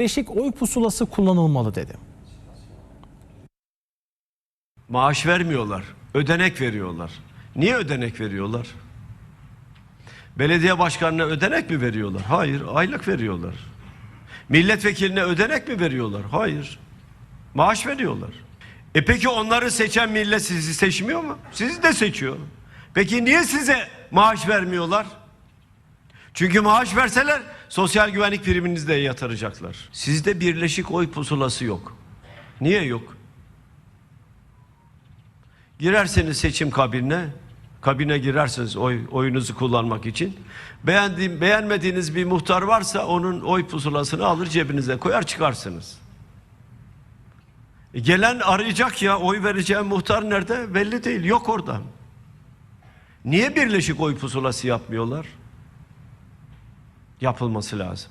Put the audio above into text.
Beşik oy pusulası kullanılmalı dedi. Maaş vermiyorlar. Ödenek veriyorlar. Niye ödenek veriyorlar? Belediye başkanına ödenek mi veriyorlar? Hayır, aylık veriyorlar. Milletvekiline ödenek mi veriyorlar? Hayır. Maaş veriyorlar. E peki onları seçen millet sizi seçmiyor mu? Sizi de seçiyor. Peki niye size maaş vermiyorlar? Çünkü maaş verseler sosyal güvenlik priminizde yatıracaklar. Sizde birleşik oy pusulası yok. Niye yok? Girerseniz seçim kabinine, kabine girerseniz oy, oyunuzu kullanmak için. Beğendiğim, beğenmediğiniz bir muhtar varsa onun oy pusulasını alır cebinize koyar çıkarsınız. E gelen arayacak ya oy vereceğim muhtar nerede? Belli değil yok orada. Niye birleşik oy pusulası yapmıyorlar? Yapılması lazım.